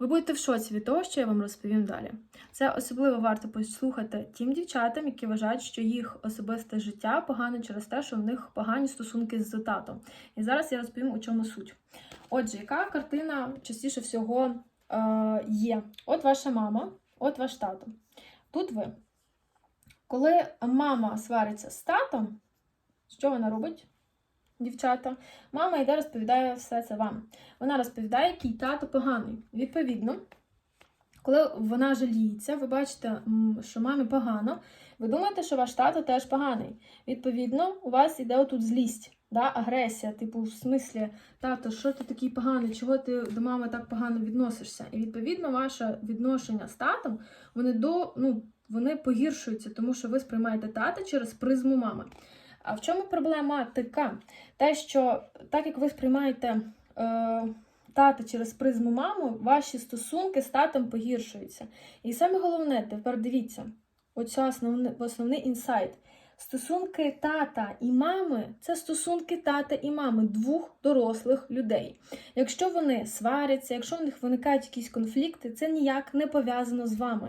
Ви будете в шоці від того, що я вам розповім далі. Це особливо варто послухати тим дівчатам, які вважають, що їх особисте життя погане через те, що в них погані стосунки з татом. І зараз я розповім, у чому суть. Отже, яка картина частіше всього е, є? От ваша мама, от ваш тато. Тут ви. Коли мама свариться з татом, що вона робить? Дівчата, мама йде розповідає все це вам. Вона розповідає, який тато поганий. Відповідно, коли вона жаліється, ви бачите, що мамі погано, ви думаєте, що ваш тато теж поганий. Відповідно, у вас іде отут злість, да? агресія, типу, в смислі, тато, що ти такий поганий, чого ти до мами так погано відносишся? І відповідно, ваше відношення з татом, вони до, ну, вони погіршуються, тому що ви сприймаєте тата через призму мами. А в чому проблематика? Те, що так як ви сприймаєте е, тата через призму мами, ваші стосунки з татом погіршуються. І саме головне, тепер дивіться, оце основний, основний інсайт. Стосунки тата і мами це стосунки тата і мами двох дорослих людей. Якщо вони сваряться, якщо в них виникають якісь конфлікти, це ніяк не пов'язано з вами.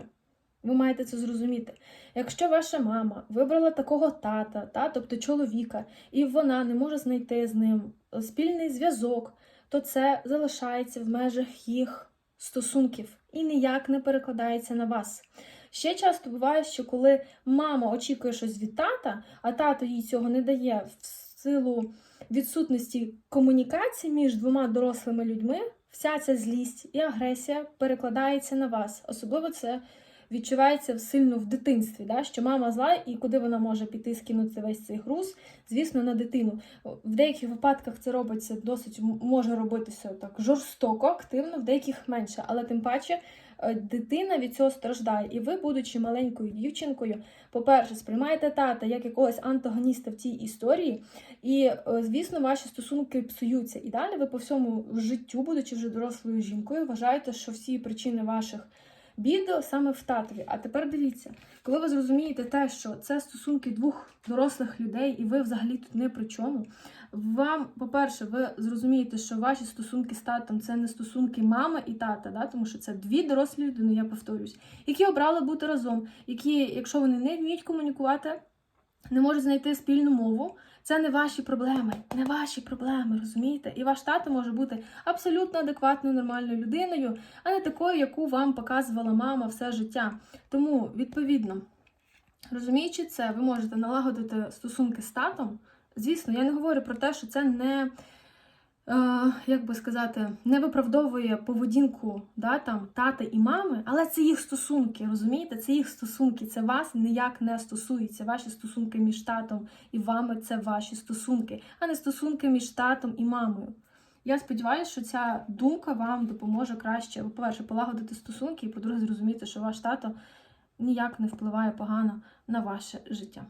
Ви маєте це зрозуміти. Якщо ваша мама вибрала такого тата, та, тобто чоловіка, і вона не може знайти з ним спільний зв'язок, то це залишається в межах їх стосунків і ніяк не перекладається на вас. Ще часто буває, що коли мама очікує щось від тата, а тато їй цього не дає в силу відсутності комунікації між двома дорослими людьми, вся ця злість і агресія перекладається на вас. Особливо це відчувається сильно в дитинстві, да? що мама зла, і куди вона може піти скинути весь цей груз, звісно, на дитину. В деяких випадках це робиться досить може робитися так жорстоко, активно, в деяких менше, але тим паче. е, Дитина від цього страждає, і ви, будучи маленькою дівчинкою, по-перше, сприймаєте тата як якогось антагоніста в цій історії, і, е, звісно, ваші стосунки псуються. І далі ви по всьому життю, будучи вже дорослою жінкою, вважаєте, що всі причини ваших бід саме в татові. А тепер дивіться, коли ви зрозумієте те, що це стосунки двох дорослих людей, і ви взагалі тут не при чому. Вам, по-перше, ви зрозумієте, що ваші стосунки з татом це не стосунки мами і тата, да? тому що це дві дорослі людини, я повторюсь, які обрали бути разом, які, якщо вони не вміють комунікувати, не можуть знайти спільну мову. Це не ваші проблеми, не ваші проблеми, розумієте? І ваш тато може бути абсолютно адекватною, нормальною людиною, а не такою, яку вам показувала мама все життя. Тому, відповідно, розуміючи це, ви можете налагодити стосунки з татом. Звісно, я не говорю про те, що це не. Як би сказати, не виправдовує поведінку да, там, тата і мами, але це їх стосунки, розумієте? Це їх стосунки, це вас ніяк не стосується. Ваші стосунки між татом і вами це ваші стосунки, а не стосунки між татом і мамою. Я сподіваюся, що ця думка вам допоможе краще, по-перше, полагодити стосунки, і по-друге, зрозуміти, що ваш тато ніяк не впливає погано на ваше життя.